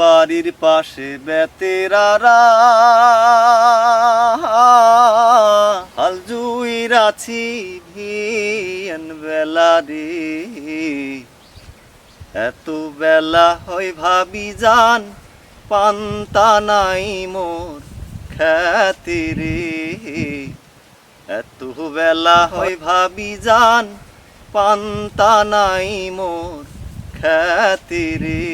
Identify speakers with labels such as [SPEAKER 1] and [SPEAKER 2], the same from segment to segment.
[SPEAKER 1] বাড়ির পাশে বেতেরারা হাল জুইর আছি ভিয়ান বেলা রে। এত বেলা হয় ভাবি যান পান্তা নাই মোর খ্যাতি রে। এত বেলা হয় ভাবি যান পান্তা নাই মোর খ্যাতি রে।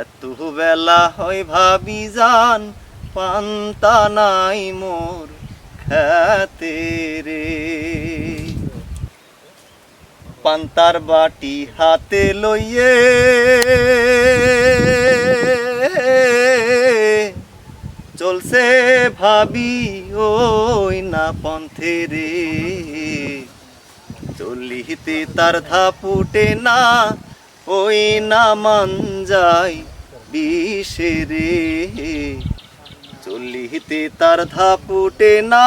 [SPEAKER 1] এত বেলা হয় ভাবি যান পান্তা নাই মোর খ্যাতি রে। পান্তার বাটি হাতে লইয়ে চলছে ভাবি ওই না পন্থে রে। চলিতে তার ধাপুটে না ওই না মান যায় বিষে রে। চলিতে তার ধাপুটে না,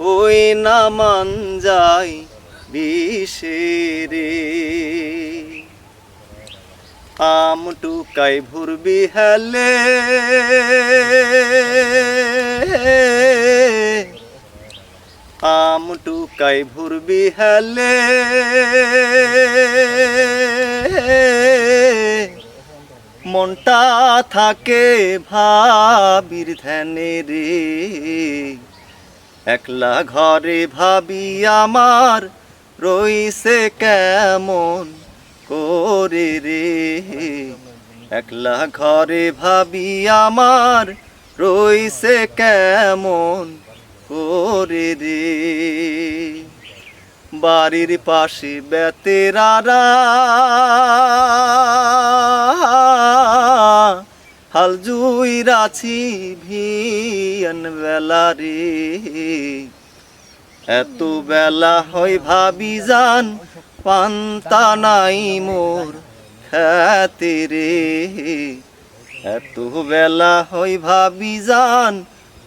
[SPEAKER 1] ওই না মান যায় বিষে আম টুকাই ভুরবি হেলে আম টুকাই ভুরবি হেলে মনটা থাকে ভাবির ধ্যানে রে একলা ঘরে ভাবি আমার রইছে কেমন করে রে একলা ঘরে ভাবি আমার রইছে কেমন করে রে বাড়ির পাশে বেতেরারা হাল জুইরাছি ভিয়ান বেলা রে। এত বেলা হয় ভাবি যান পান্তা নাই মোর খ্যাতি রে। এত বেলা হয় ভাবি যান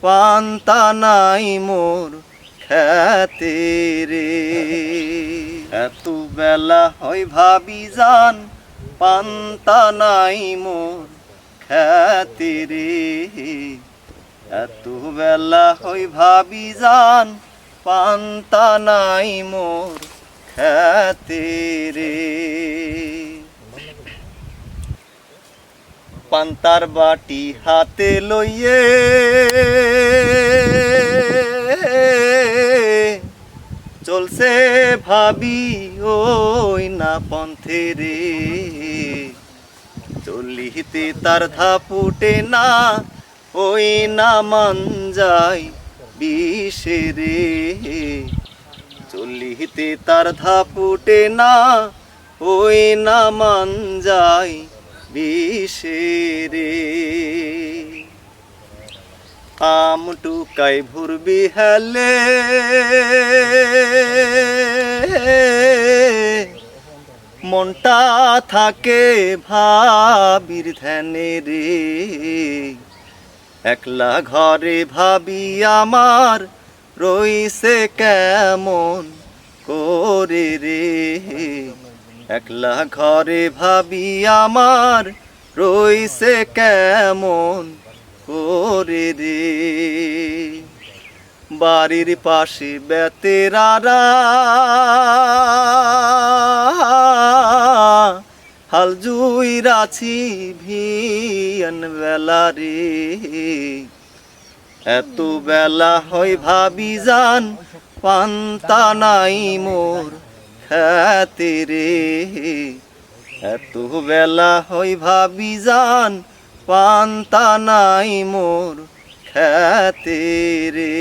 [SPEAKER 1] পান্তা নাই মোর খ্যাতি রে এত বেলা হয় ভাবি যান পান্তা নাই মোর খ্যাতি রে এত বেলা হয় ভাবি যান পান্তা নাই মোর খ্যাতি রে পান্তার বাটি হাতে লইয়ে। চলছে ভাবি, ওই না পন্থে রে। চলিতে তার ধাপুটে না, ওই না মান যায় বিষে রে। চলিতে তার ধাপুটে না, ওই না মান যায় বিষে রে আম টুকাই ভুরবি হেলে মনটা থাকে ভাবির ধ্যানে রে। একলা ঘরে ভাবি আমার রইছে কেমন করে রে। একলা ঘরে ভাবি আমার রইছে কেমন করে রে। বাড়ির পাশে বেতেরারা হাল জুইরাছি ভিয়ান বেলা রে। এত বেলা হয় ভাবি যান পান্তা নাই মোর খ্যাতি রে এত বেলা হই ভাবি যান পান্তা নাই মোর খ্যাতি রে